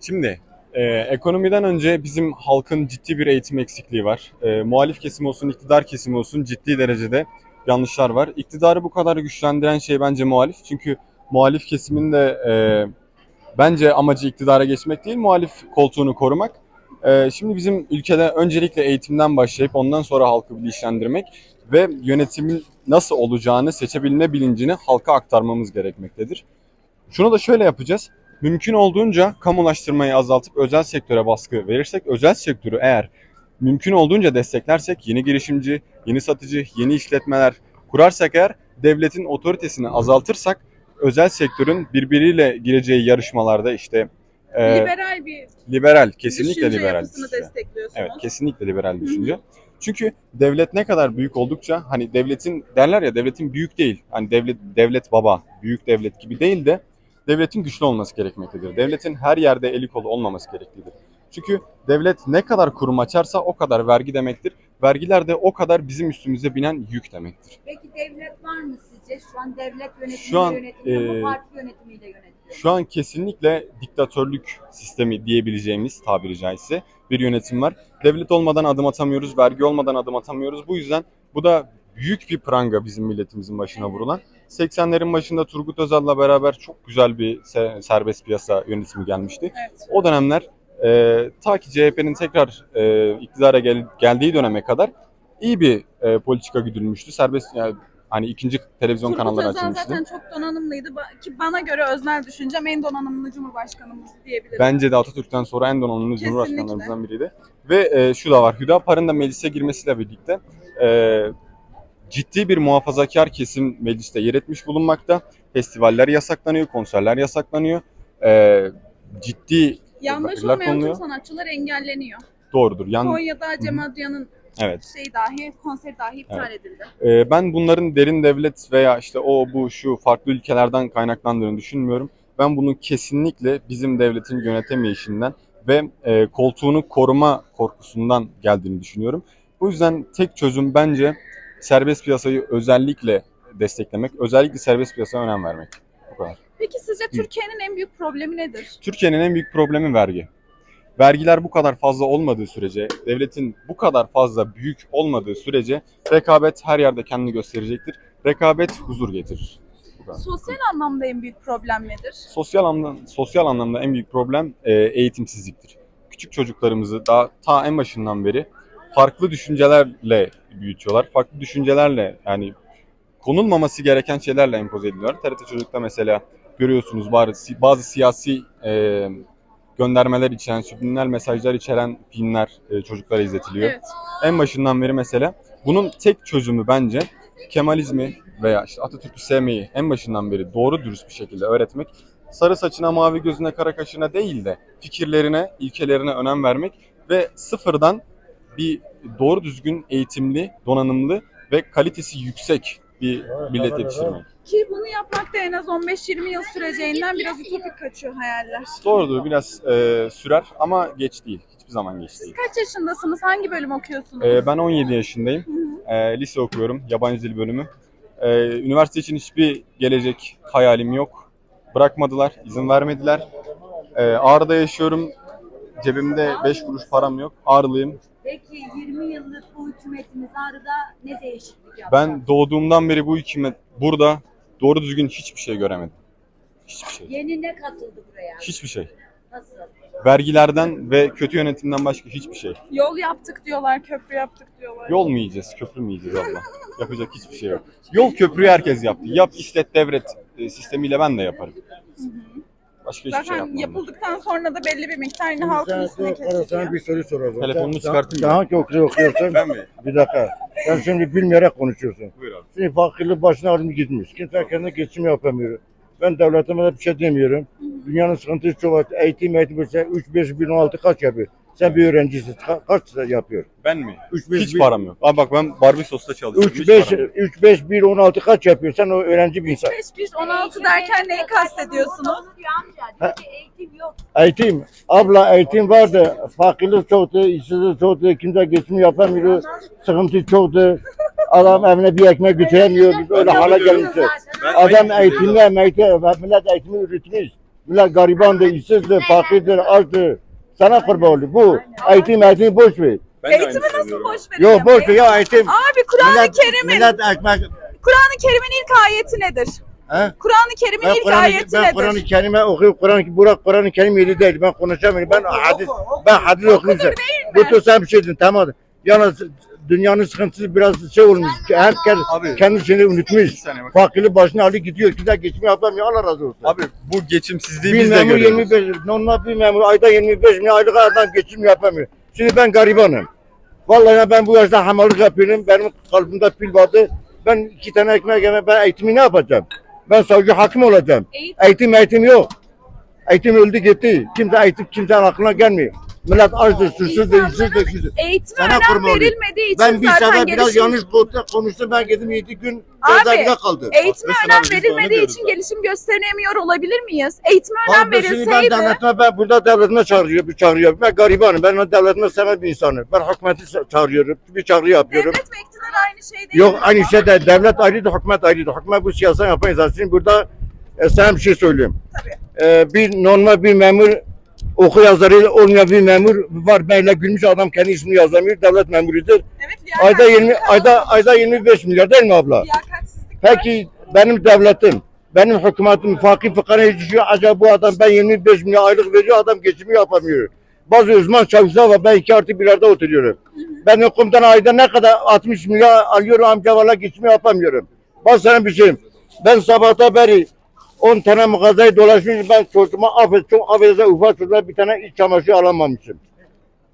Şimdi e, ekonomiden önce bizim halkın ciddi bir eğitim eksikliği var. E, muhalif kesim olsun, iktidar kesimi olsun ciddi derecede yanlışlar var. İktidarı bu kadar güçlendiren şey bence muhalif. Çünkü muhalif kesimin de e, bence amacı iktidara geçmek değil, muhalif koltuğunu korumak. E, şimdi bizim ülkede öncelikle eğitimden başlayıp ondan sonra halkı bilinçlendirmek ve yönetimin nasıl olacağını seçebilme bilincini halka aktarmamız gerekmektedir. Şunu da şöyle yapacağız. Mümkün olduğunca kamulaştırmayı azaltıp özel sektöre baskı verirsek, özel sektörü eğer mümkün olduğunca desteklersek, yeni girişimci, yeni satıcı, yeni işletmeler kurarsak eğer, devletin otoritesini azaltırsak, özel sektörün birbiriyle gireceği yarışmalarda işte e, Liberal bir liberal, kesinlikle düşünce liberal yapısını düşünce. destekliyorsunuz. Evet, kesinlikle liberal düşünce. Çünkü devlet ne kadar büyük oldukça hani devletin derler ya devletin büyük değil. Hani devlet devlet baba, büyük devlet gibi değil de devletin güçlü olması gerekmektedir. Devletin her yerde eli kolu olmaması gereklidir. Çünkü devlet ne kadar kurum açarsa o kadar vergi demektir. Vergiler de o kadar bizim üstümüze binen yük demektir. Peki devlet var mı sizce? Şu an devlet yönetimiyle Şu an, yönetiliyor e? Parti yönetimiyle yönetiliyor. Şu an kesinlikle diktatörlük sistemi diyebileceğimiz tabiri caizse bir yönetim var. Devlet olmadan adım atamıyoruz, vergi olmadan adım atamıyoruz. Bu yüzden bu da büyük bir pranga bizim milletimizin başına vurulan. 80'lerin başında Turgut Özal'la beraber çok güzel bir se- serbest piyasa yönetimi gelmişti. Evet. O dönemler e, ta ki CHP'nin tekrar e, iktidara gel- geldiği döneme kadar iyi bir e, politika güdülmüştü. Serbest yani hani ikinci televizyon Turgut kanalları Özal açılmıştı. zaten çok donanımlıydı ki bana göre öznel düşüncem en donanımlı cumhurbaşkanımız diyebilirim. Bence de Atatürk'ten sonra en donanımlı Kesinlikle. cumhurbaşkanlarımızdan biriydi. Ve e, şu da var, Hüdapar'ın da meclise girmesiyle birlikte e, ciddi bir muhafazakar kesim mecliste yer etmiş bulunmakta. Festivaller yasaklanıyor, konserler yasaklanıyor. E, ciddi Yandaş olmayan tüm sanatçılar engelleniyor. doğrudur. Yan, Konya'da Cem Adrian'ın evet. şey dahi, konseri dahi iptal edildi. E, ben bunların derin devlet veya işte o bu şu farklı ülkelerden kaynaklandığını düşünmüyorum. Ben bunun kesinlikle bizim devletin yönetemeyişinden ve e, koltuğunu koruma korkusundan geldiğini düşünüyorum. Bu yüzden tek çözüm bence serbest piyasayı özellikle desteklemek, özellikle serbest piyasaya önem vermek. Bu kadar. Peki sizce Türkiye'nin en büyük problemi nedir? Türkiye'nin en büyük problemi vergi. Vergiler bu kadar fazla olmadığı sürece, devletin bu kadar fazla büyük olmadığı sürece rekabet her yerde kendini gösterecektir. Rekabet huzur getirir. Sosyal anlamda en büyük problem nedir? Sosyal anlamda, sosyal anlamda en büyük problem e, eğitimsizliktir. Küçük çocuklarımızı daha ta en başından beri farklı düşüncelerle büyütüyorlar. Farklı düşüncelerle yani konulmaması gereken şeylerle empoze ediliyorlar. TRT Çocuk'ta mesela görüyorsunuz bazı, bazı siyasi e, göndermeler içeren, subliminal mesajlar içeren filmler e, çocuklara izletiliyor. Evet. En başından beri mesela bunun tek çözümü bence Kemalizmi veya işte Atatürk'ü sevmeyi en başından beri doğru dürüst bir şekilde öğretmek. Sarı saçına, mavi gözüne, kara kaşına değil de fikirlerine, ilkelerine önem vermek ve sıfırdan bir doğru düzgün eğitimli, donanımlı ve kalitesi yüksek bir millet yetiştirmek. Ki bunu yapmak da en az 15-20 yıl süreceğinden biraz ütopik kaçıyor hayaller. Doğrudur biraz e, sürer ama geç değil. Hiçbir zaman geç Siz değil. kaç yaşındasınız? Hangi bölüm okuyorsunuz? E, ben 17 yaşındayım. E, lise okuyorum, yabancı dil bölümü. E, üniversite için hiçbir gelecek hayalim yok. Bırakmadılar, izin vermediler. E, Ağrı'da yaşıyorum. Cebimde 5 kuruş param yok. Ağrılıyım. Peki 20 yıllık bu hükümetimiz Ağrı'da ne değişiklik yaptı? Ben doğduğumdan beri bu hükümet burada doğru düzgün hiçbir şey göremedim. Hiçbir şey. Yeni ne katıldı buraya? Hiçbir şey. Nasıl? Vergilerden ve kötü yönetimden başka hiçbir şey. Yol yaptık diyorlar, köprü yaptık diyorlar. Yol mu yiyeceğiz, köprü mü yiyeceğiz abla? Yapacak hiçbir şey yok. Yol köprüyü herkes yaptı. Yap işlet devret e, sistemiyle ben de yaparım. Başka hiçbir şey Zaten yapmam. ben. yapıldıktan sonra da belli bir miktar yine halkın üstüne kesiliyor. Sana bir soru soracağım. Telefonumu Sen- çıkartayım Sen mı? hangi okulu okuyorsun? Ben mi? bir dakika. Sen şimdi bilmeyerek konuşuyorsun. Buyur abi. Şimdi fakirlik başına alım gitmiş. Kimse kendine geçim yapamıyor. Ben devletime de bir şey demiyorum. Dünyanın sıkıntısı çok var. Eğitim eğitim mesela 3, 5, 1, 16 kaç yapıyor? Sen bir öğrencisin. Ka- kaç yapıyor? Ben mi? 3, 5, Hiç param yok. Abi bak ben Barbie Sos'ta çalışıyorum. 3, Hiç 5, param yok. 3, 5, 1, 16 kaç yapıyor? Sen o öğrenci bir insan. 5 1 16 derken neyi kastediyorsunuz? Ki eğitim yok. Eğitim. Abla eğitim vardı. Fakirlik çoktu, işsizlik çoktu. Kimse geçim yapamıyor. Sıkıntı çoktu. Adam evine bir ekmek götüremiyor. Biz öyle hale gelmişiz. Ben Adam aynı- eğitimle, eğitimle, millet eğitimi üretmiş. Millet garibandır, işsizdir, fakirdir, açtır. Sana kurban olayım. Bu eğitim eğitim boş ver. Eğitimi nasıl boş verelim? Yok boş ver ya eğitim. Abi Kur'an-ı Millet, Kerim'in millet ekmek. Kur'an-ı Kerim'in ilk ayeti nedir? He? Kur'an-ı Kerim'in Ben ilk Kur'an-ı ayeti ben nedir? Kur'an-ı Kerim'e okuyup Kur'an Burak Kur'an-ı Kerim yeri değil. Ben konuşamıyorum. Ben hadis ben hadis okuyunca. değil Bu mi? sen bir şeydin tamam. Yalnız dünyanın sıkıntısı biraz şey olmuş. Herkes Abi. kendisini unutmuş. Bir saniye bak. Fakirli başını alıp gidiyor. Güzel geçimi yapamıyor. Allah razı olsun. Abi bu geçimsizliği bir biz de memur görüyoruz. 25, normal bir memur ayda 25 milyon aylık adam geçim yapamıyor. Şimdi ben garibanım. Vallahi ben bu yaşta hamallık yapıyorum. Benim kalbimde pil vardı. Ben iki tane ekmek yemem. Ben eğitimi ne yapacağım? Ben savcı hakim olacağım. Eğitim. Eğitim eğitim yok. Eğitim öldü gitti. Kimse eğitim kimsenin aklına gelmiyor. Millet açtır, susuzdur, işsizdir, güçsüzdür. Eğitime Sana önem olayım. verilmediği için Ben bir zaten sefer biraz gelişim... yanlış konuştum. Ben gittim 7 gün Abi, cezaevinde kaldım. Eğitime Mesela önem biz de onu verilmediği diyoruz için zaten. gelişim gösteremiyor olabilir miyiz? Eğitime önem Abi şimdi ben verilseydi... devletime ben burada devletime çağırıyor, bir çağırıyor. Ben garibanım. Ben devletime seven bir insanım. Ben hükümeti çağırıyorum. Bir çağrı yapıyorum. Devlet ve iktidar aynı şey değil Yok mi? aynı şey de devlet ayrıdır, hükümet ayrıdır. Hükümet bu siyaset yapan insan. Şimdi burada e, sana bir şey söyleyeyim. Tabii. E, bir normal bir memur oku yazarı olmayan bir memur var. Böyle gülmüş adam kendi ismini yazamıyor. Devlet memurudur. Evet, Ayda 20 liyakatsizlik ayda ayda 25 milyar değil mi abla? Peki benim devletim, benim hükümetim fakir fukara yetişiyor. Acaba bu adam ben 25 milyon aylık veriyor adam geçimi yapamıyor. Bazı uzman çavuşlar var ben iki artı birlerde oturuyorum. Ben okuldan ayda ne kadar 60 milyon alıyorum amca valla geçimi yapamıyorum. Bak sana bir şeyim. Ben sabahta beri 10 tane mağazayı dolaşmışım. Ben çocuğuma affet, çok affedersen ufak çocuğa bir tane iç çamaşırı alamamışım.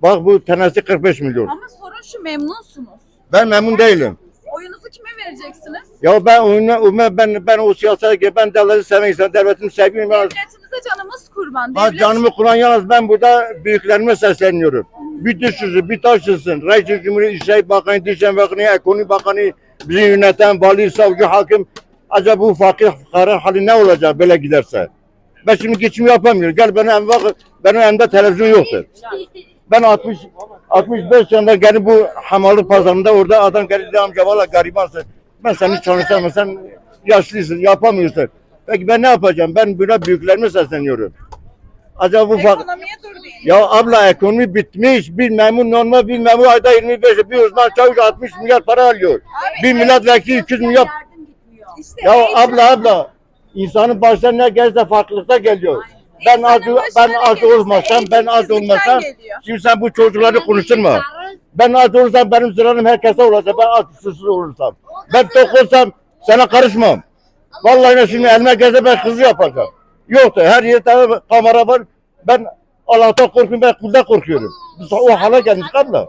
Bak bu tanesi 45 milyon. Ama sorun şu memnunsunuz. Ben memnun değilim. Oyunuzu kime vereceksiniz? Ya ben oyuna, ben ben o siyasete ben devleti istiyorum. Devletimi seviyorum. Ben, Devletinize canımız kurban. Ha, Devlet... canımı kuran yalnız ben burada büyüklerime sesleniyorum. Bir düşünsün, bir taşınsın. Reis Cumhuriyet İşleri Bakanı, Dışişleri Bakanı, Ekonomi Bakanı, bizi yöneten vali, savcı, hakim. Acaba bu fakir fukaranın hali ne olacak böyle giderse? Ben şimdi geçim yapamıyorum. Gel benim evime bak, benim evimde televizyon yoktur. Ben 60 65 yaşında gelip bu hamalı pazarında orada adam gelip dedi amca valla garibansın. Ben seni çalışamam sen yaşlısın yapamıyorsun. Peki ben ne yapacağım? Ben böyle büyüklerime sesleniyorum. Acaba bu fak ya abla ekonomi bitmiş. Bir memur normal bir memur ayda 25 bir uzman çavuş 60 milyar para alıyor. Abi, Bir milletvekili 200 milyar. İşte Ya eğitim- abla abla insanın başına ne gelse farklılıkta geliyor. Ben İnsanın az ben başına az gelirse olmasam ben az eğitimsizlikten olmasam geliyor. şimdi sen bu çocukları konuşturma. Ben az olursam benim sıranım herkese olacak. Ben az susuz olursam. Ben tok olsam sana karışmam. Vallahi ne şimdi elime gelse ben kızı yapacağım. Yoktu. Her yerde kamera var. Ben Allah'tan korkuyorum. Ben kulda korkuyorum. Biz o hale gelmiş abla.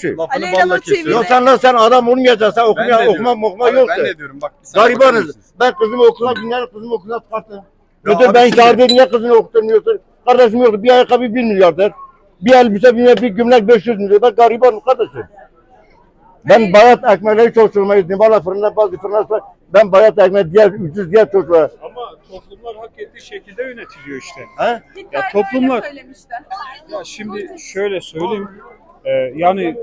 Şey. Lafını Aleyna balla. Ya sen lan sen adam olmayacaksın. Sen Ben okuma, de okuma diyorum. Abi yoktu. Ben de diyorum bak. bakar Garibanız. mısınız? Ben kızımı okula günler kızımı okula çıkarttım. Ya Müdür abi ben şimdi- niye kızını okutmuyorsun? Kardeşim yoktu. Bir ayakkabı bir milyardır. Bir elbise bir, bir gömlek 500 milyon. Ben garibanım kardeşim. Ben bayat ekmekleri çok sürmeyi istedim. Valla fırında bazı fırında var. Ben bayat ekmek diğer 300 diğer çocuklara. Ama toplumlar hak ettiği şekilde yönetiliyor işte. He? Ya toplumlar-. Ya şimdi şöyle söyleyeyim. E, yani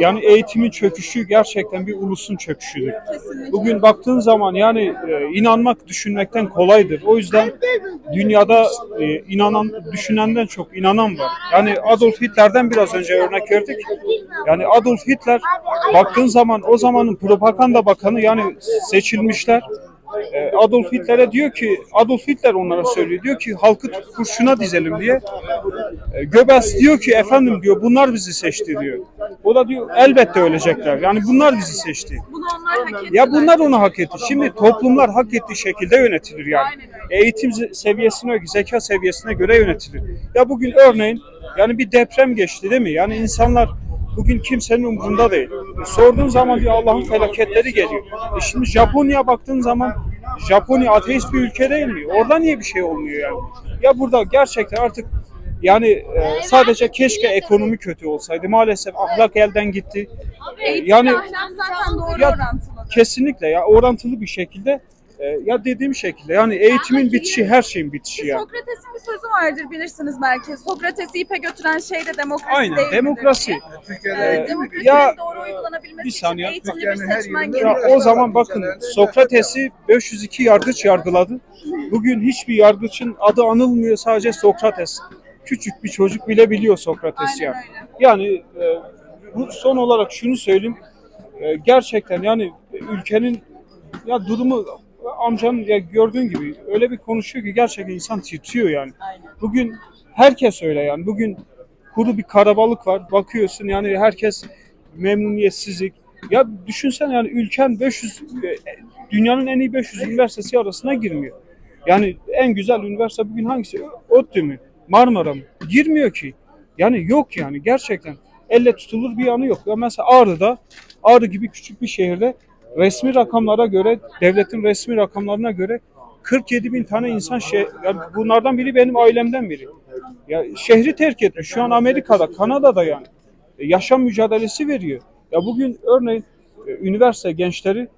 yani eğitimin çöküşü gerçekten bir ulusun çöküşüdür. Kesinlikle. Bugün baktığın zaman yani e, inanmak düşünmekten kolaydır. O yüzden dünyada e, inanan düşünenden çok inanan var. Yani Adolf Hitler'den biraz önce örnek verdik. Yani Adolf Hitler baktığın zaman o zamanın propaganda bakanı yani seçilmişler. E, Adolf Hitler'e diyor ki Adolf Hitler onlara söylüyor diyor ki halkı kurşuna dizelim diye. E, Göbels diyor ki efendim diyor bunlar bizi seçti diyor. O da diyor elbette ölecekler. Yani bunlar bizi seçti. Bunu onlar hak ettiler. Ya bunlar onu hak etti. Şimdi toplumlar hak ettiği şekilde yönetilir yani. Eğitim seviyesine, zeka seviyesine göre yönetilir. Ya bugün örneğin yani bir deprem geçti değil mi? Yani insanlar bugün kimsenin umurunda değil. E, sorduğun zaman diyor Allah'ın felaketleri geliyor. E şimdi Japonya baktığın zaman Japonya ateist bir ülke değil mi? Orada niye bir şey olmuyor yani? Ya burada gerçekten artık yani e, sadece keşke ekonomi kötü olsaydı. Maalesef ahlak elden gitti. Eğitim Yani- zaten doğru Ya-. Kesinlikle ya orantılı bir şekilde e, ya dediğim şekilde yani eğitimin bitişi her şeyin bitişi yani. Sokrates'in bir sözü vardır bilirsiniz belki. Sokrates'i ipe götüren şey de demokrasi Aynen değil midir demokrasi. diye. Ee, Ee, demokrasinin ya- doğru uygulanabilmesi bir saniye. için eğitimli bir seçmen Ya gerekiyor. o zaman bakın Sokrates'i 502 yargıç yargıladı. Bugün hiçbir yargıçın adı anılmıyor sadece Sokrates. Küçük bir çocuk bile biliyor Sokrates yani. Aynen öyle. Yani e, bu son olarak şunu söyleyeyim. E, gerçekten yani ülkenin ya durumu amcanın ya gördüğün gibi öyle bir konuşuyor ki gerçekten insan titriyor yani. Bugün herkes öyle yani. Bugün kuru bir karabalık var. Bakıyorsun yani herkes memnuniyetsizlik. Ya düşünsen yani ülken 500 e, dünyanın en iyi 500 üniversitesi arasına girmiyor. Yani en güzel üniversite bugün hangisi? ODTÜ mü? Marmara mı? Girmiyor ki. Yani yok yani gerçekten. Elle tutulur bir yanı yok. Ya mesela Ağrı'da, Ağrı gibi küçük bir şehirde resmi rakamlara göre, devletin resmi rakamlarına göre 47 bin tane insan şey, yani bunlardan biri benim ailemden biri. Ya şehri terk etmiş. Şu an Amerika'da, Kanada'da yani. E, yaşam mücadelesi veriyor. Ya bugün örneğin e, üniversite gençleri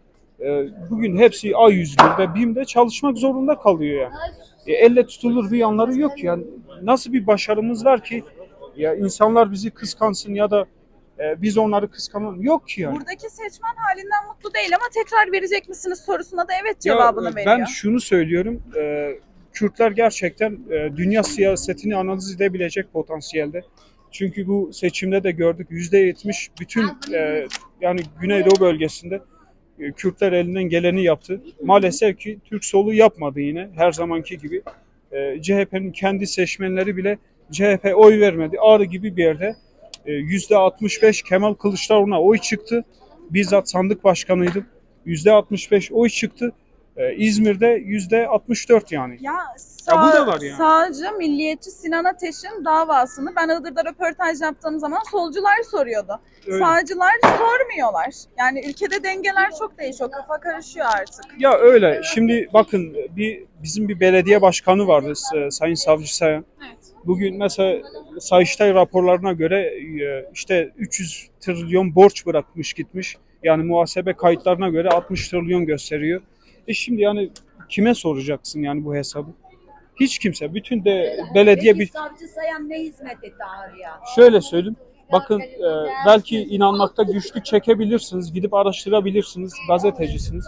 e, bugün hepsi A101'de, BİM'de çalışmak zorunda kalıyor yani. E, elle tutulur bir yanları yok yani. Nasıl bir başarımız var ki ya insanlar bizi kıskansın ya da e, biz onları kıskanalım. Yok ki yani. Buradaki seçmen halinden mutlu değil ama tekrar verecek misiniz sorusuna da evet Ya, cevabını e, veriyor. Ben şunu söylüyorum. e, Kürtler gerçekten e, dünya siyasetini analiz edebilecek potansiyelde. Çünkü bu seçimde de gördük %70 bütün e, yani Güneydoğu bölgesinde e, Kürtler elinden geleni yaptı. Maalesef ki Türk solu yapmadı yine her zamanki gibi. E, CHP'nin kendi seçmenleri bile CHP oy vermedi. Ağrı gibi bir yerde %65 Kemal Kılıçdaroğlu'na oy çıktı. Bizzat sandık başkanıydım. %65 oy çıktı. Ee, İzmir'de %64 yani. Ya, Ya bu sağ, da var yani. sağcı milliyetçi Sinan Ateş'in davasını ben Iğdır'da röportaj yaptığım zaman solcular soruyordu. Öyle. Sağcılar sormuyorlar. Yani ülkede dengeler çok değişiyor. Kafa karışıyor artık. Ya öyle. Şimdi bakın bir bizim bir belediye başkanı vardı e, Sayın Savcı Sayan. Evet. Bugün mesela Sayıştay raporlarına göre e, işte 300 trilyon borç bırakmış gitmiş. Yani muhasebe kayıtlarına göre 60 trilyon gösteriyor. E şimdi yani kime soracaksın yani bu hesabı? Hiç kimse. Bütün de belediye bir savcı sayan ne hizmet etti Ağrı'ya? Şöyle söyleyeyim. Bakın e, belki inanmakta güçlük çekebilirsiniz. Gidip araştırabilirsiniz. Gazetecisiniz.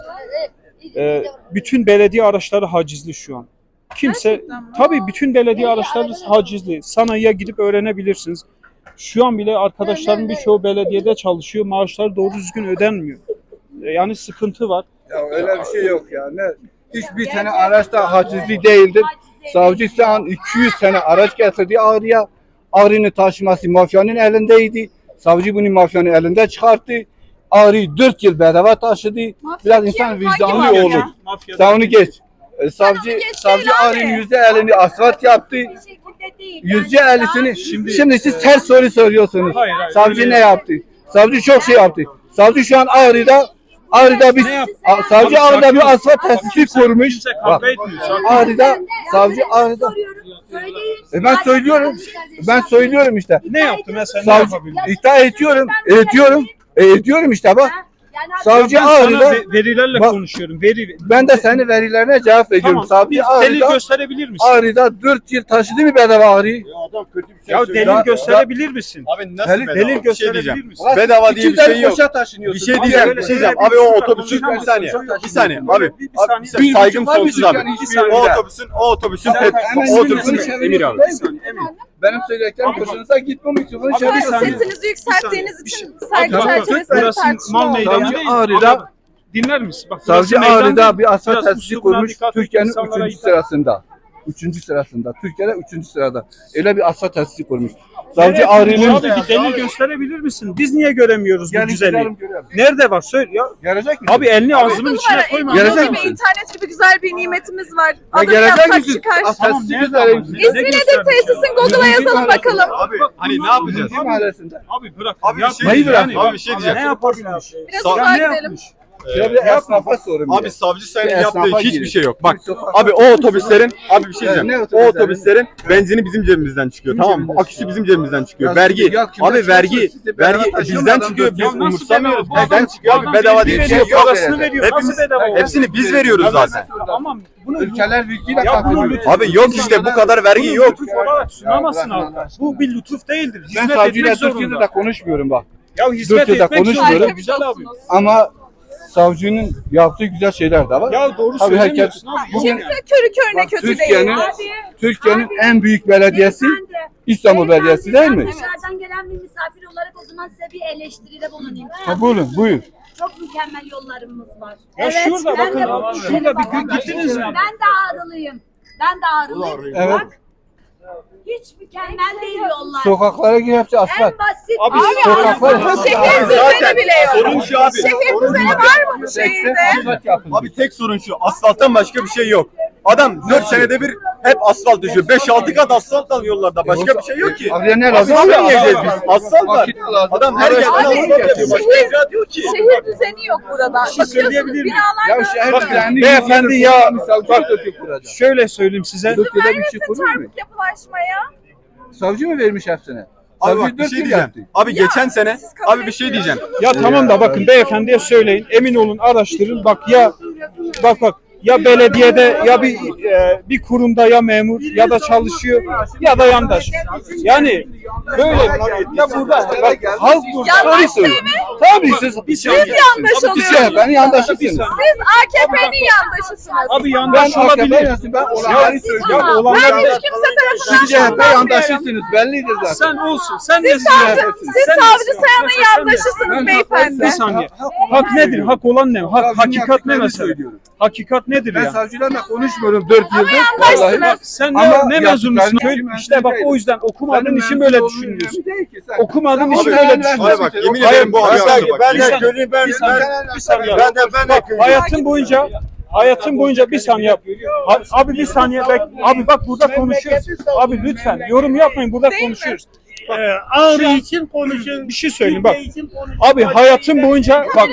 E, bütün belediye araçları hacizli şu an. Kimse tabii bütün belediye araçları hacizli. Sanayiye gidip öğrenebilirsiniz. Şu an bile arkadaşlarım birçoğu belediyede çalışıyor. Maaşları doğru düzgün ödenmiyor. E, yani sıkıntı var. Ya öyle bir şey yok ya. Ne, hiçbir tane araç da hacizli değildir. Savcı şu an 200 tane araç getirdi Ağrı'ya. Ağrı'nın taşıması mafyanın elindeydi. Savcı bunu mafyanın elinde çıkarttı. Ağrı'yı 4 yıl bedava taşıdı. Mafya Biraz insan vicdanlı olur. Sen onu geç. E, savcı savcı. Ağrı'nın yüzde elini asfalt yaptı. Yüzde ellisini. Şimdi- Şimdi, siz ters soru soruyorsunuz. Hayır, hayır, savcı öyle- ne yaptı? Savcı çok şey yaptı. Savcı şu an Ağrı'da Ağrı'da bir? A- savcı Abi, Ağrı'da sakin ol. bir asfalt tesisi kurmuş. kimse Bak, kavga etmiyor. Sakin ol. Ağrı'da savcı Ağrı'da. E ben söylüyorum. Ben söylüyorum işte. Ne yaptı mesela? Ne Savcı yapabildi? iddia ediyorum. Ediyorum. E, ediyorum işte bak. Savcı Ağrı'da ve- verilerle Bak- konuşuyorum. Veri ben de senin verilerine cevap veriyorum. Savcı delil Ağrı'da gösterebilir misin? Ağrı'da 4 yıl taşıdı mı bedava Ağrı'yı? Adam kötü bir şey Ya söylüyor. delil Ya- gösterebilir misin? Abi nasıl Delil- bedava? Delil Bir şey gösterebilir diyeceğim. misin? Bedava diye bir şey yok. Koşa taşınıyorsun. Bir şey diyeceğim, bir şey diyeceğim. Abi o otobüsün bir saniye, bir saniye abi. Bir- bir Abi, saniye. saygım sonsuz abi. O otobüsün, o otobüsün, o otobüsün Emir abi. Bir saniye, Emir. Benim söylediklerim hoşunuza gitme mikrofonu çevir. bir saniye. Sesinizi yükselttiğiniz için Abi, bak, çerçevesinde burası tartışma mal oldu. meydanı Savcı değil. Ağrı'da- Ama Dinler misin? Bak, burası Savcı meydan Ağrı'da bir asfalt Biraz tesisi üslubuna kurmuş. dikkat et, Türkiye'nin insanlara 3. hitap- sırasında. Üçüncü sırasında. Türkiye'de üçüncü sırada. Öyle bir asfalt tesisi kurmuş. Savcı Evet, Ağrı'nın Abi bir delil gösterebilir misin? Biz niye göremiyoruz bu Gelin güzelliği? gidelim görelim. Nerede var? Söyle ya. Gelecek misin? Abi elini ağzının içine Var, koyma. Gelecek Gelecek misin? internet gibi güzel bir nimetimiz var. Ya Adını gelecek misin? çıkar. Tamam Tesisi nerede göstereyim ama? Ne- İsmi ne nedir göstermiş? tesisin? Google'a yazalım bakalım. Abi hani ne yapacağız? Mahallesinde. Abi bırak. Abi bir şey diyeceğim. bırak? Abi bir şey diyeceğim. Ne yapabilmiş? Biraz Sa- uzağa ne gidelim. yapmış? Şöyle bir esnafa sorayım. Abi savcı sayının Bir yaptığı esnafa hiçbir girin. şey yok. Bak Bir abi o otobüslerin abi bir şey Evet, diyeceğim. ne o otobüslerin? benzini bizim cebimizden çıkıyor. Kim tamam mı? cebimizden Aküsü bizim cebimizden çıkıyor. Ya vergi. siz- ya kimden Abi vergi? Siz de vergi bizden adam çıkıyor. Biz? Ya nasıl umursamıyoruz. bedava? Bu Bizden adam- çıkıyor bu abi. adam Bedava diye bir şey veriyor, yok. parasını veriyor. Hepimiz, Nasıl bedava olur? hepsini biz veriyoruz Ya zaten. Tamam. Bunu Ülkeler virgüyle Ya bunu kalkıyor. lütfen- Abi yok işte bu kadar vergi yok. lütuf olarak sunamazsın Ya halka. Bu bir lütuf değildir. Ben Hizmet savcıyla etmek Türkiye'de zorunda. de konuşmuyorum bak. Ya hizmet Türkiye'de etmek konuşmuyorum. zorunda. Güzel abi. Ama savcının yaptığı güzel şeyler de var. Ya doğru Tabii herkes söylemiyorsun abi. bugün Kimse körü körüne Bak, kötü değil. Türkiye'nin- Türkiye'nin en büyük belediyesi Beyefendi, İstanbul Belediyesi değil mi? Dışarıdan gelen bir misafir olarak o zaman size bir eleştiride bulunayım. Ha, buyurun buyur. Çok mükemmel yollarımız var. Ya şurada ben bakın, de bu şurada bir gün gittiniz mi? Ben de ağrılıyım. Ben de ağrılıyım. Evet. Bak, hiç mükemmel değil yollar. Sokaklara gir hepsi asfalt. en basit. Abi, sokaklar- Şehir düzeni bile yok. Sorun şu abi. Şehir düzeni var mı bu şehirde? asfalt. Abi tek sorun şu. Asfalttan başka bir şey yok. Adam 4 senede bir hep asfalt düşüyor. 5-6 kat asfalt var yollarda. Başka bir şey yok ki. Abi ne lazım? Asfalt mı yiyeceğiz biz? Asfalt var. Adam her yerden asfalt yapıyor. Başka Şehir- icraat yok ki. Şehir düzeni yok burada. Bakıyorsunuz söyleyebilir miyim? Ya şehir böyle. düzenli Beyefendi ya. Şöyle söyleyeyim size. Bir şey Vermesin kurur mu? çarpık yapılaşmaya. Savcı mı vermiş hepsine? Abi bak bir şey diyeceğim. Abi Ya, geçen sene abi bir şey diyeceğim. Ya tamam da bakın beyefendiye söyleyin. Emin olun araştırın. Bak ya bak bak ya belediyede ya bir e, bir kurumda ya memur ya da çalışıyor ya da yandaş. Yani böyle ya burada bak halk burada Yandaş Doğru söylüyor. Tabii siz bir Siz saniye. yandaş siz oluyorsunuz. CHP'nin yandaşısınız. Siz AKP'nin yandaşısınız. Abi Ben yandaş olabilir. Ben olanları söylüyorum. Ya Ben hiç kimse tarafından CHP şanlanmıyorum. yandaşısınız. Bellidir zaten. sen olsun. Sen Siz savcı, ya? siz Sen savcı sayanın yandaşısınız Ben- beyefendi. Bir saniye. Hak nedir? Hak olan ne? Hak, hakikat ne mesela? söylüyorum. Hakikat nedir Ben ya? savcılarla konuşmuyorum 4 yıldır. yandaşsınız. Vallahi bak, Sen ne, Ama ne mezunusun? İşte bak o yüzden okumadığın için böyle düşünüyorsun. Okumadığın için böyle ben- düşünüyorsun. Bak yemin ederim bu ben- abi ben- bak. ben- ben. Ben de ben de Hayatın boyunca hayatın boyunca bir saniye yap. Abi bir saniye bek. Abi bak burada konuşuyoruz. Abi lütfen yorum yapmayın. Burada Değil Ağrı için konuşun. Bir şey söyleyeyim bak. Abi hayatın boyunca bak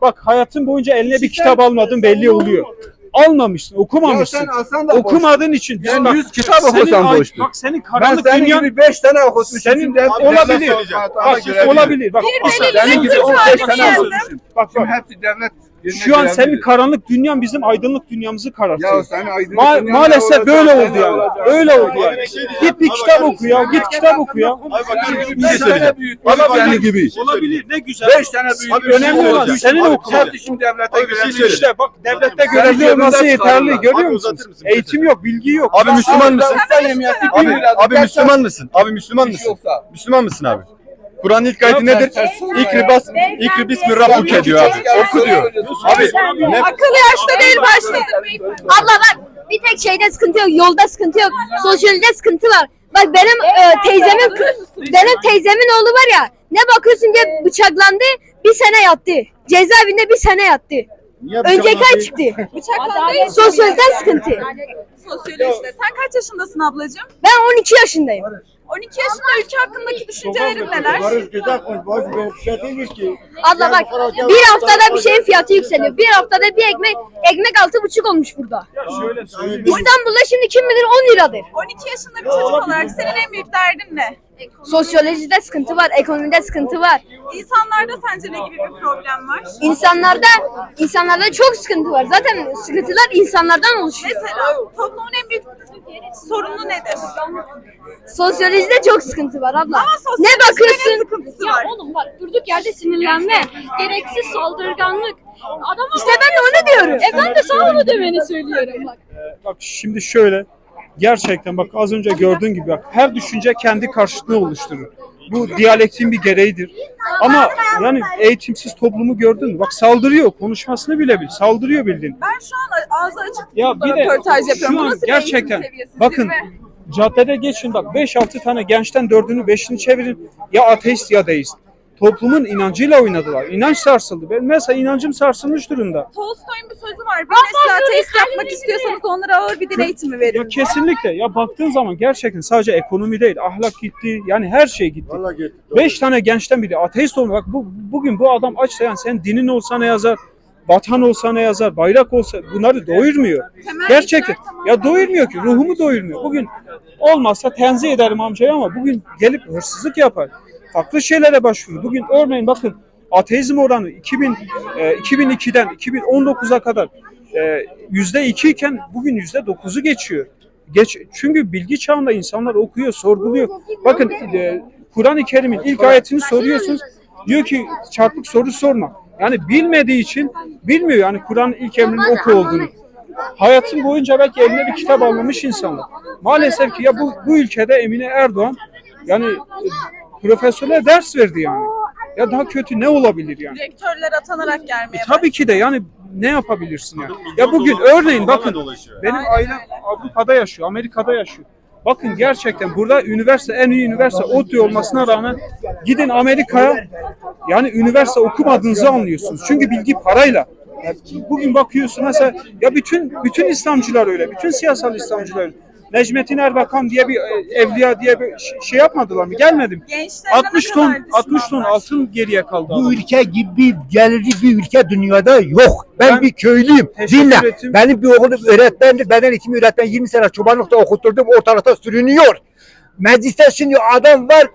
bak hayatın boyunca eline bir kitap almadın belli oluyor. Almamışsın, Ya okumamışsın. sen boş. Okumadığın için Ben bak, 100 kitap ay- boştur. Bak senin Ben karanlık senin dünyan gibi 5 tane okutmuşum. Senin- hep olabilir. Bak, olabilir. Bak, Senin gibi Türk 15 halini tane okutmuşum. bak, Şimdi bak. hepsi devlet Şu an senin karanlık dünyan bizim aydınlık dünyamızı Ya karartıyor. sen aydın Ma- maalesef böyle oldu yani. Öyle oldu yani. şey. Git bir kitap oku ya. Git kitap oku ya. Abi bakar mısın? Bir şey tane söyleyeceğim. mısın? gibi. Olabilir ne güzel. 5 tane büyük. Abi önemli şey olan senin okuman. Şimdi devlete Abi bir şey göre. söyle. İşte bak devlette görevli olması yeterli. Görüyor Abi musun? uzatır mısın? Bir Eğitim yok, bilgi yok. Abi Müslüman mısın? Abi, Müslüman mısın? Abi Müslüman şey mısın? Müslüman mısın abi? Kur'an'ın ilk ayeti nedir? İkribas, ikribismi rabbuke diyor abi. Oku diyor. Abi ne? Akıl yaşta değil başladı. Abla bak bir tek şeyde sıkıntı yok, yolda sıkıntı yok, sosyalde sıkıntı var. Bak benim e, teyzemin benim teyzemin oğlu var ya ne bakıyorsun diye bıçaklandı bir sene yattı. Cezaevinde bir sene yattı. Önceki ay çıktı. Bıçaklandı. Sosyalden sıkıntı. Sosyolojide. Sen kaç yaşındasın ablacığım? Ben 12 yaşındayım. 12 yaşında ülke hakkındaki düşüncelerin neler? Barış güzel konuş. Bir şey ki. Abla bak bir haftada bir şeyin fiyatı yükseliyor. Bir haftada bir ekmek ekmek altı buçuk olmuş burada. Şöyle söyleyeyim. İstanbul'da şimdi kim bilir 10 liradır. 12 yaşında bir çocuk olarak senin en büyük derdin ne? Sosyolojide sıkıntı var, ekonomide sıkıntı var. İnsanlarda sence ne gibi bir problem var? İnsanlarda insanlarda çok sıkıntı var. Zaten sıkıntılar insanlardan oluşuyor. Mesela toplumun en büyük sorunu nedir? Sosyolojide çok sıkıntı var abla. Ama Ne bakıyorsun? sıkıntısı var? oğlum bak durduk yerde sinirlenme, gereksiz saldırganlık. Adam İşte ben de onu diyorum. E ben de sana onu demeni söylüyorum bak. Bak şimdi şöyle. Gerçekten bak az önce gördüğün gibi bak her düşünce kendi karşıtını oluşturur. Bu diyalektin bir gereğidir. Ama yani eğitimsiz toplumu gördün mü? Bak saldırıyor. Konuşmasını bile bil. Saldırıyor bildiğin. Ben şu an ağzı açık Ya bir de röportaj yapıyorum. şu an gerçekten bakın caddede geçin bak 5-6 tane gençten dördünü beşini çevirin ya ateist ya deist. Toplumun inancıyla oynadılar. İnanç sarsıldı. Ben mesela inancım sarsılmış durumda. Tolstoy'un bir sözü var. Bir nesil ateist yapmak istiyorsanız onlara ağır bir din eğitimi verin. Ya kesinlikle. Ya baktığın zaman gerçekten sadece ekonomi değil, ahlak gitti. Yani her şey gitti. Vallahi gitti. Beş tane gençten biri ateist olmak. Bak bu, bugün bu adam açsa yani sen dinin olsa ne yazar? Vatan olsa ne yazar? Bayrak olsa bunları doyurmuyor. Temel Gerçekten. ilkeler Ya doyurmuyor ki. Ruhumu doyurmuyor. Bugün olmazsa tenzih ederim amcayı ama bugün gelip hırsızlık yapar. Farklı şeylere başvurur. Bugün örneğin bakın ateizm oranı 2000 e, 2002'den 2019'a kadar e, yüzde iki iken bugün yüzde dokuzu geçiyor. Geç, çünkü bilgi çağında insanlar okuyor, sorguluyor. Bakın e, Kur'an-ı Kerim'in ilk ayetini soruyorsunuz. Diyor ki çarpık soru sorma. Yani bilmediği için bilmiyor yani Kur'an'ın ilk emrinin oku olduğunu. Hayatın boyunca belki eline bir kitap almamış insanlar. Maalesef ki ya bu, bu ülkede Emine Erdoğan yani profesörler ders verdi yani. Ya daha kötü ne olabilir yani? Direktörler atanarak gelmeye E, tabii ki de yani ne yapabilirsin yani? Ya bugün örneğin bakın benim Aynen ailem öyle. Avrupa'da yaşıyor, Amerika'da yaşıyor. Bakın gerçekten burada üniversite en iyi üniversite ODTÜ olmasına rağmen gidin Amerika'ya yani üniversite okumadığınızı anlıyorsunuz. Çünkü bilgi parayla. Ya bugün bakıyorsun mesela ya bütün bütün İslamcılar öyle. Bütün siyasal İslamcılar öyle. Necmettin Erbakan diye bir e, evliya diye bir şey yapmadılar mı? Gelmedim. Gençlere 60 ne ton kadar 60 ton altın geriye kaldı. Bu adam. ülke gibi gelirli bir ülke dünyada yok. Ben, Ben bir köylüyüm. Dinle. ettim. Benim bir oğlum öğretmendir. Beden eğitimi öğretmen 20 sene çobanlıkta okutturdum. Ortalıkta sürünüyor. Mecliste şimdi adam var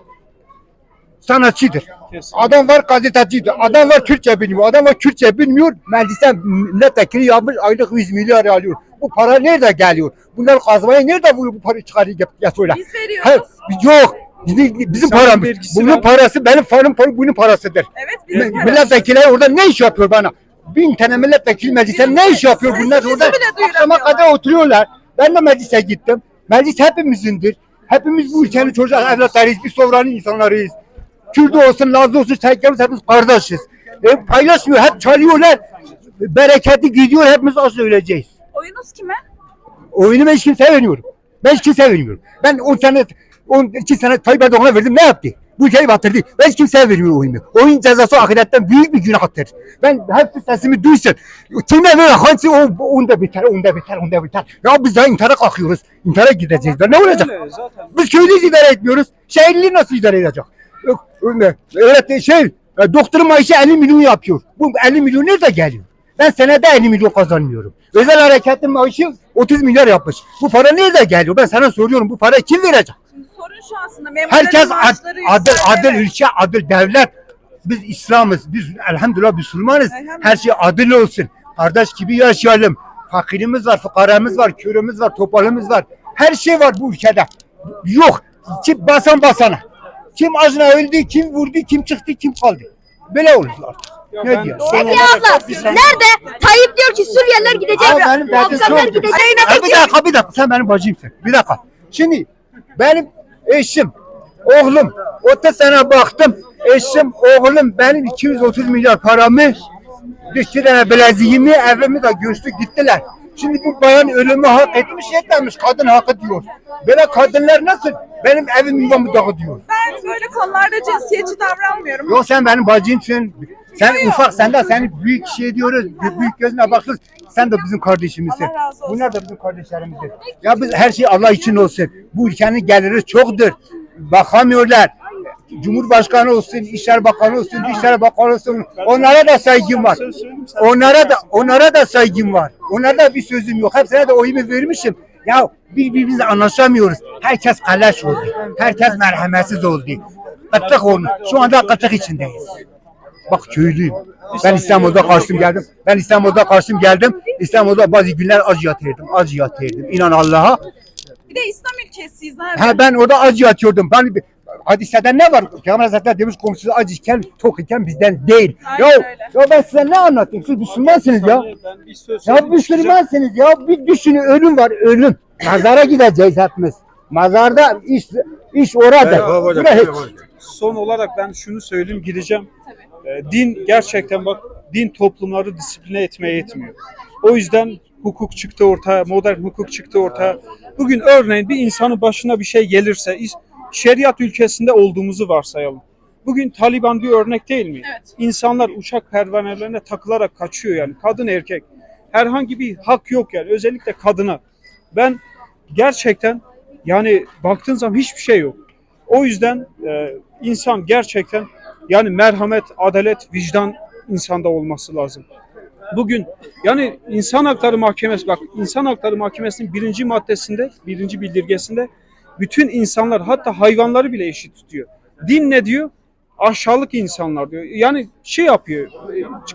sanatçıdır. Kesin. Adam var gazetecidir. Adam var Türkçe bilmiyor. Adam var Kürtçe bilmiyor. Meclisten milletvekili yapmış aylık 100 milyar alıyor. Bu para nerede geliyor? Bunlar kazmaya nerede bu, bu parayı çıkarıyor? Ya, ya söyle. Biz Ha, veriyoruz. yok. Bizim, bizim Sen paramız. Bunun ver. parası benim param, param bunun parasıdır. Evet bizim paramız. Milletvekilleri orada ne iş yapıyor bana? Bin tane milletvekili mecliste ne iş yapıyor bunlar orada? Akşama kadar oturuyorlar. Ben de meclise gittim. Meclis hepimizindir. Hepimiz bu ülkenin çocuğu evlatlarıyız. Biz soğuran insanlarıyız. Kürt olsun, Lazlı olsun, Çerkemiz hepimiz kardeşiz. E, paylaşmıyor. Hep çalıyorlar. Bereketi gidiyor. Hepimiz az öleceğiz. Oyunuz kime? Oyunu ben hiç kimseye vermiyorum. Ben hiç kimseye vermiyorum. Ben 10 sene, 12 sene Tayyip Erdoğan'a verdim. Ne yaptı? Bu ülkeyi batırdı. Ben hiç kimseye vermiyorum oyumu. Oyun cezası ahiretten büyük bir günahtır. Ben hepsi sesimi duysun. Kime verir? Hangisi o, onda biter, onda biter, onda biter. Ya biz daha intihara kalkıyoruz. İntihara gideceğiz. Ne olacak? Öyle zaten. Biz köylüyüz idare etmiyoruz. Şehirli nasıl idare edecek? Evet, şey, e, doktorun maaşı 50 milyon yapıyor. Bu 50 milyon nerede geliyor? Ben senede 50 milyon kazanmıyorum. Özel hareketin maaşı 30 milyar yapmış. Bu para nerede geliyor? Ben sana soruyorum bu parayı kim verecek? Şimdi sorun şu aslında memurların Herkes ad, maaşları adil, yükseldi. adil ülke, adil devlet. Biz İslam'ız, biz elhamdülillah Müslümanız. Elhamdülillah. Her şey adil olsun. Kardeş gibi yaşayalım. Fakirimiz var, fukaramız var, körümüz var, topalımız var. Her şey var bu ülkede. Yok. Kim basan basana. Kim acına öldü, kim vurdu, kim çıktı, kim kaldı. Böyle olur artık. Ne diyor? Peki abla nerede? Tayyip diyor ki Suriyeliler gidecek. Ama benim derdim Afganlar çok. gidecek. Ha, bir dakika, bir dakika. Sen benim bacımsın. Bir dakika. Şimdi benim eşim, oğlum, 30 sene baktım. Eşim, oğlum benim 230 milyar paramı, iki tane bileziğimi, evimi de göçtü gittiler. Şimdi bu bayan ölümü hak etmiş etmemiş. Kadın hakkı diyor. Böyle kadınlar nasıl benim evim yuvamı dağıtıyor? Ben böyle konularda cinsiyetçi davranmıyorum. Yok sen benim bacımsın. Sen ufak sen de seni büyük şey diyoruz. Büyük gözüne bakıyoruz. Sen de bizim kardeşimizsin. Allah razı olsun. Bunlar da bizim kardeşlerimizdir. Ya biz her şey Allah için olsun. Bu ülkenin geliri çoktur. Bakamıyorlar. Cumhurbaşkanı olsun, İşler Bakanı olsun, İşler Bakanı olsun. Onlara da saygım var. Onlara da onlara da saygım var. Onlara da bir sözüm yok. Hepsine de oyumu vermişim. Ya birbirimizle anlaşamıyoruz. Herkes kalaş oldu. Herkes merhametsiz oldu. Kıtlık olmuş. Şu anda kıtlık içindeyiz. Bak köylüyüm. Ben İstanbul'da kaçtım geldim. Ben İstanbul'da kaçtım geldim. İstanbul'da bazı günler acı yatırdım. Acı yatırdım. İnan Allah'a. Bir de İslam ülkesiyiz abi. Ha ben orada acı yatıyordum. Ben hadisede ne var? Peygamber Hazretleri demiş komşusu acı iken tok iken bizden değil. Aynen Ya, öyle. ya ben size ne anlatayım? Siz Müslümansınız ya. Ben bir söz Ya. Müslümansınız ya. Bir düşünün ölüm var ölüm. Mazara gideceğiz hepimiz. Mazarda iş iş orada. Son olarak ben şunu söyleyeyim gideceğim. Ee, din gerçekten bak din toplumları disipline etmeye yetmiyor. O yüzden hukuk çıktı ortaya, modern hukuk çıktı ortaya. Bugün örneğin bir insanın başına bir şey gelirse şeriat ülkesinde olduğumuzu varsayalım. Bugün Taliban bir örnek değil mi? Evet. İnsanlar uçak pervanelerine takılarak kaçıyor yani kadın erkek. Herhangi bir hak yok yani özellikle kadına. Ben gerçekten yani baktığın zaman hiçbir şey yok. O yüzden e, insan gerçekten yani merhamet, adalet, vicdan insanda olması lazım. Bugün yani insan hakları mahkemesi bak insan hakları mahkemesinin birinci maddesinde birinci bildirgesinde bütün insanlar hatta hayvanları bile eşit tutuyor. Din ne diyor? Aşağılık insanlar diyor. Yani şey yapıyor,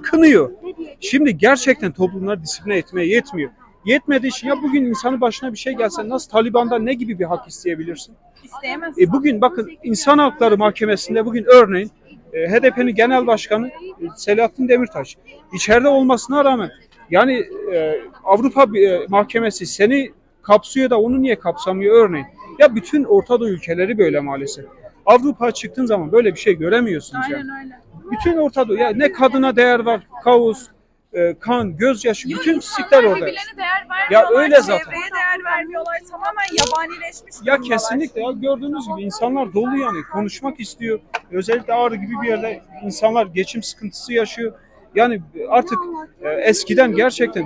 kınıyor. Şimdi gerçekten toplumları disipline etmeye yetmiyor. Yetmediği için ya bugün insanın başına bir şey gelse nasıl Taliban'dan ne gibi bir hak isteyebilirsin? İsteyemezsin. E bugün bakın İnsan Hakları Mahkemesi'nde bugün örneğin HDP'nin genel başkanı e, Selahattin Demirtaş içeride olmasına rağmen yani e, Avrupa e, Mahkemesi seni kapsıyor da onu niye kapsamıyor örneğin? Ya bütün Orta Doğu ülkeleri böyle maalesef. Avrupa'ya çıktığın zaman böyle bir şey göremiyorsunuz yani. Aynen öyle. Bütün Orta Doğu ya ne kadına değer var, kaos, e, kan, gözyaşı, Yok, bütün pislikler orada. vermiyorlar. öyle zaten. Çevreye değer vermiyorlar. Tamamen yabanileşmiş Ya durumdalar. kesinlikle ya gördüğünüz gibi insanlar dolu yani konuşmak istiyor. Özellikle Ağrı gibi bir yerde insanlar geçim sıkıntısı yaşıyor. Yani artık e, eskiden gerçekten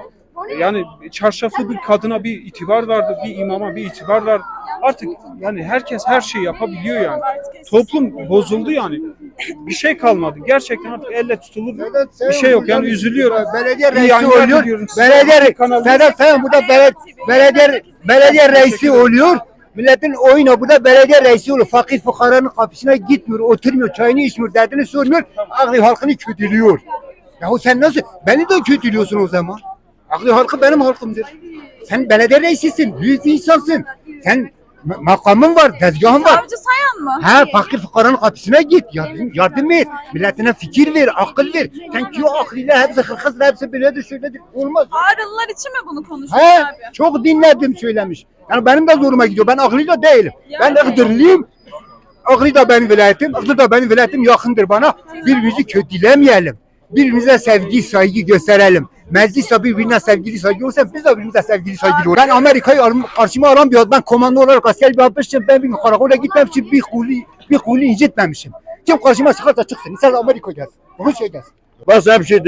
yani çarşaflı bir kadına bir itibar vardı, bir imama bir itibar var. Artık yani herkes her şeyi yapabiliyor yani. Toplum bozuldu yani. Bir şey kalmadı. Gerçekten artık elle tutulur bir şey yok yani üzülüyorum. Belediye reisi oluyor. Belediye Sedat sen burada bele- belediye belediye reisi oluyor. Milletin oyunu burada belediye reisi oluyor. Fakir fukaranın kapısına gitmiyor, oturmuyor, çayını içmiyor, derdini sormuyor. Aklı halkını kötülüyor. Yahu sen nasıl? Beni de kötülüyorsun o zaman. Aklı halkı benim halkımdır. Sen belediye reisisin, büyük bir insansın. Sen ma- makamın var, tezgahın var. Savcı sayan mı? Ha fakir fukaranın kapısına git. Yardım, yardım et. Milletine fikir ver, akıl ver. Sen ki o aklıyla hepsi hırkızla hepsi böyledir şöyledir. Olmaz. Ağrılılar için mi bunu konuşuyorsun He, abi? çok dinledim söylemiş. Yani benim de zoruma gidiyor. Ben Ağrı'da değilim. Ben Yani. Iğdırlıyım. Ağrı da benim vilayetim. Iğdır da benim vilayetim yakındır bana. Birbirimizi kötülemeyelim. Birbirimize sevgi, saygı gösterelim. Mecliste birbirine sevgili saygı olsa biz de birbirimize sevgili olalım. Ben Amerika'yı karşıma alan bir adam. Komando olarak asker bir yapmışım. Ben bir karakola gitmemişim. Bir kuli, bir kuli incitmemişim. Kim karşıma çıkarsa çıksın. İster Amerika gelsin. Şey gelsin. Ben sana bir şey.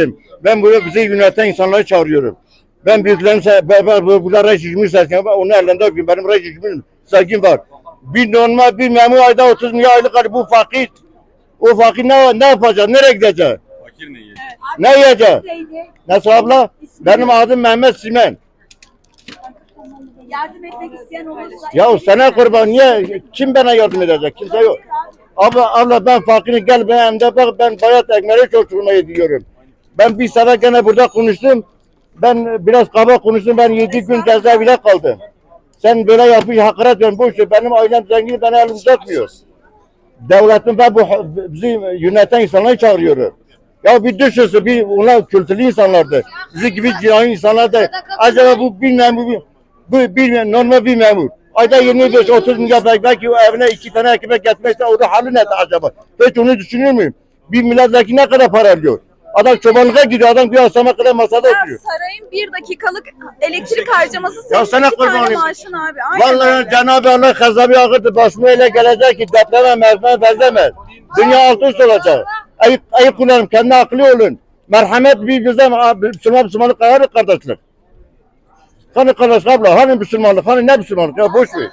Ben buraya bizi yöneten insanları çağırıyorum. Ben büyüklerim, ben, ben bu- burada rejimimi serken ben onun elinde öpüyorum. Benim rejimin sevgim var. Bir normal bir memur ayda 30 milyar aylık. Bu fakir. O fakir ne, ne yapacak? Nereye gidecek? Fakir ne yiyecek? Ne yiyecek? Neydi? Nasıl abla? Benim adım Mehmet Simen. Yardım etmek isteyen olursa... Ya sana kurban niye? Kim bana yardım edecek? Kimse yok. Abla, abla ben fakirim gel ben hem de bak ben bayat ekmeği çocuğuma yediyorum. Ben bir sene gene burada konuştum. Ben biraz kaba konuştum. Ben yedi gün cezaevine kaldım. Sen böyle yapmış hakaret ediyorsun. Boş ver. Benim ailem zengin. Bana elim uzatmıyor. Devletin ben bu bizi yöneten insanları çağırıyorum. Ya bir düşünsün bir onlar kültürlü insanlardı. Bizi gibi cinayi insanlar da. Acaba bu bir memur bir, bu bir normal bir memur. Ayda 25-30 milyar belki, belki evine iki tane ekmek getirmekse orada halı ne acaba? Hiç onu düşünüyor muyum? Bir milletvekili ne kadar para alıyor? Adam çobanlığa gidiyor, adam bir akşama kadar masada Ya oturuyor. sarayın bir dakikalık elektrik harcaması Ya senin sana iki tane olayım. maaşın abi. Aynen Vallahi öyle. Cenab-ı Allah hesabı ağırdı. Başıma öyle gelecek ki depreme merheme benzemez. Dünya alt üst olacak. Ayıp, ayıp kullanın. Kendi akıllı olun. Merhamet bir güzel. Müslüman Müslümanlık ayarı kardeşlik. Hani kardeş abla, hani Müslümanlık, hani ne Müslümanlık ya boş ver.